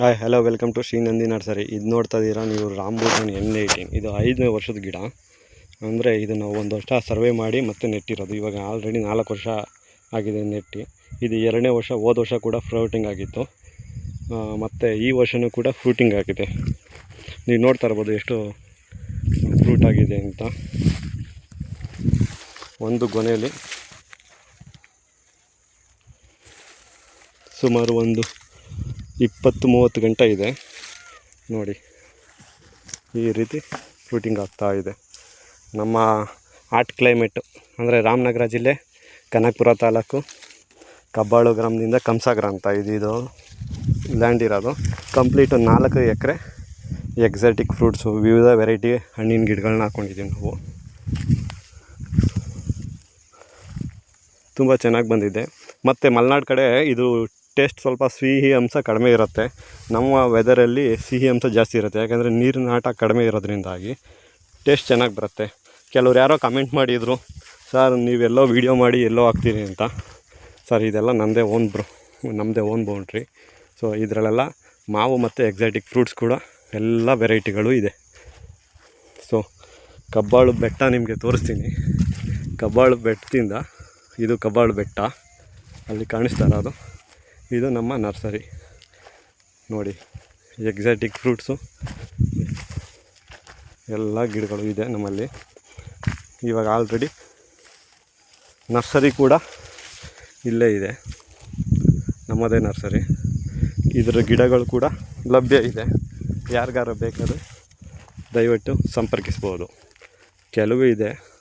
Hi hello welcome to Shri Nandi nursery ಇದು ನೋಡ್ತಾ ಇದ್ದೀರಾ ನೀವು ರಾಮ್ಬೂಟನ್ ಎನ್ ಏಯ್ಟೀನ್ ಇದು ಐದನೇ ವರ್ಷದ ಗಿಡ. ಅಂದರೆ ಇದು ನಾವು ಒಂದು ವರ್ಷ ಸರ್ವೆ ಮಾಡಿ ಮತ್ತೆ ನೆಟ್ಟಿರೋದು. ಇವಾಗ ಆಲ್ರೆಡಿ ನಾಲ್ಕು ವರ್ಷ ಆಗಿದೆ ನೆಟ್ಟಿ. ಇದು ಎರಡನೇ ವರ್ಷ, ಹೋದ ವರ್ಷ ಕೂಡ ಫ್ರೂಟಿಂಗ್ ಆಗಿತ್ತು. ಮತ್ತು ಈ ವರ್ಷವೂ ಕೂಡ ಫ್ರೂಟಿಂಗ್ ಆಗಿದೆ. ನೀವು ನೋಡ್ತಾ ಇರ್ಬೋದು ಎಷ್ಟು ಫ್ರೂಟ್ ಆಗಿದೆ ಅಂತ. ಒಂದು ಗೊನೆಯಲ್ಲಿ ಸುಮಾರು ಒಂದು ಇಪ್ಪತ್ತು ಮೂವತ್ತು ಗಂಟೆ ಇದೆ. ನೋಡಿ, ಈ ರೀತಿ ಫ್ರೂಟಿಂಗ್ ಆಗ್ತಾ ಇದೆ. ನಮ್ಮ ಹಾಟ್ ಕ್ಲೈಮೇಟು ಅಂದರೆ ರಾಮನಗರ ಜಿಲ್ಲೆ, ಕನಕಪುರ ತಾಲೂಕು, ಕಬ್ಬಾಳು ಗ್ರಾಮದಿಂದ ಕಂಸಾಗರ ಅಂತ ಇದು ಇದು ಲ್ಯಾಂಡ್ ಇರೋದು. ಕಂಪ್ಲೀಟು ನಾಲ್ಕು ಎಕರೆ ಎಕ್ಸಾಟಿಕ್ ಫ್ರೂಟ್ಸು ವಿವಿಧ ವೆರೈಟಿ ಹಣ್ಣಿನ ಗಿಡಗಳನ್ನ ಹಾಕ್ಕೊಂಡಿದ್ದೀವಿ ನಾವು. ತುಂಬ ಚೆನ್ನಾಗಿ ಬಂದಿದೆ. ಮತ್ತು ಮಲೆನಾಡು ಕಡೆ ಇದು ಟೇಸ್ಟ್ ಸ್ವಲ್ಪ ಸಿಹಿ ಅಂಶ ಕಡಿಮೆ ಇರುತ್ತೆ. ನಮ್ಮ ವೆದರಲ್ಲಿ ಸಿಹಿ ಅಂಶ ಜಾಸ್ತಿ ಇರುತ್ತೆ. ಯಾಕೆಂದರೆ ನೀರಿನ ಆಟ ಕಡಿಮೆ ಇರೋದ್ರಿಂದಾಗಿ ಟೇಸ್ಟ್ ಚೆನ್ನಾಗಿ ಬರುತ್ತೆ. ಕೆಲವ್ರು ಯಾರೋ ಕಮೆಂಟ್ ಮಾಡಿದರು, ಸರ್, ನೀವೆಲ್ಲೋ ವೀಡಿಯೋ ಮಾಡಿ ಎಲ್ಲೋ ಹಾಕ್ತೀರಿ ಅಂತ. ಸರ್, ಇದೆಲ್ಲ ನಮ್ಮದೇ ಓನ್ ಬ್ರೋ ನಮ್ಮದೇ ಓನ್ ಬೌಂಡ್ರಿ. ಸೊ, ಇದರಲ್ಲೆಲ್ಲ ಮಾವು ಮತ್ತು ಎಕ್ಸಾಟಿಕ್ ಫ್ರೂಟ್ಸ್ ಕೂಡ ಎಲ್ಲ ವೆರೈಟಿಗಳು ಇದೆ. ಸೊ, ಕಬ್ಬಾಳು ಬೆಟ್ಟ ನಿಮಗೆ ತೋರಿಸ್ತೀನಿ. ಕಬ್ಬಾಳು ಬೆಟ್ಟದಿಂದ ಇದು ಕಬ್ಬಾಳು ಬೆಟ್ಟ. ಅಲ್ಲಿ ಕಾಣಿಸ್ತಾ ಇರೋದು. ಇದು ನಮ್ಮ ನರ್ಸರಿ. ನೋಡಿ ಎಕ್ಸಾಟಿಕ್ ಫ್ರೂಟ್ಸು ಎಲ್ಲ ಗಿಡಗಳು ಇದೆ ನಮ್ಮಲ್ಲಿ. ಇವಾಗ ಆಲ್ರೆಡಿ ನರ್ಸರಿ ಕೂಡ ಇಲ್ಲೇ ಇದೆ. ನಮ್ಮದೇ ನರ್ಸರಿ. ಇದರ ಗಿಡಗಳು ಕೂಡ ಲಭ್ಯ ಇದೆ. ಯಾರಿಗಾರ ಬೇಕಾದ್ರೆ ದಯವಿಟ್ಟು ಸಂಪರ್ಕಿಸ್ಬೋದು. ಕೆಲವು ಇದೆ.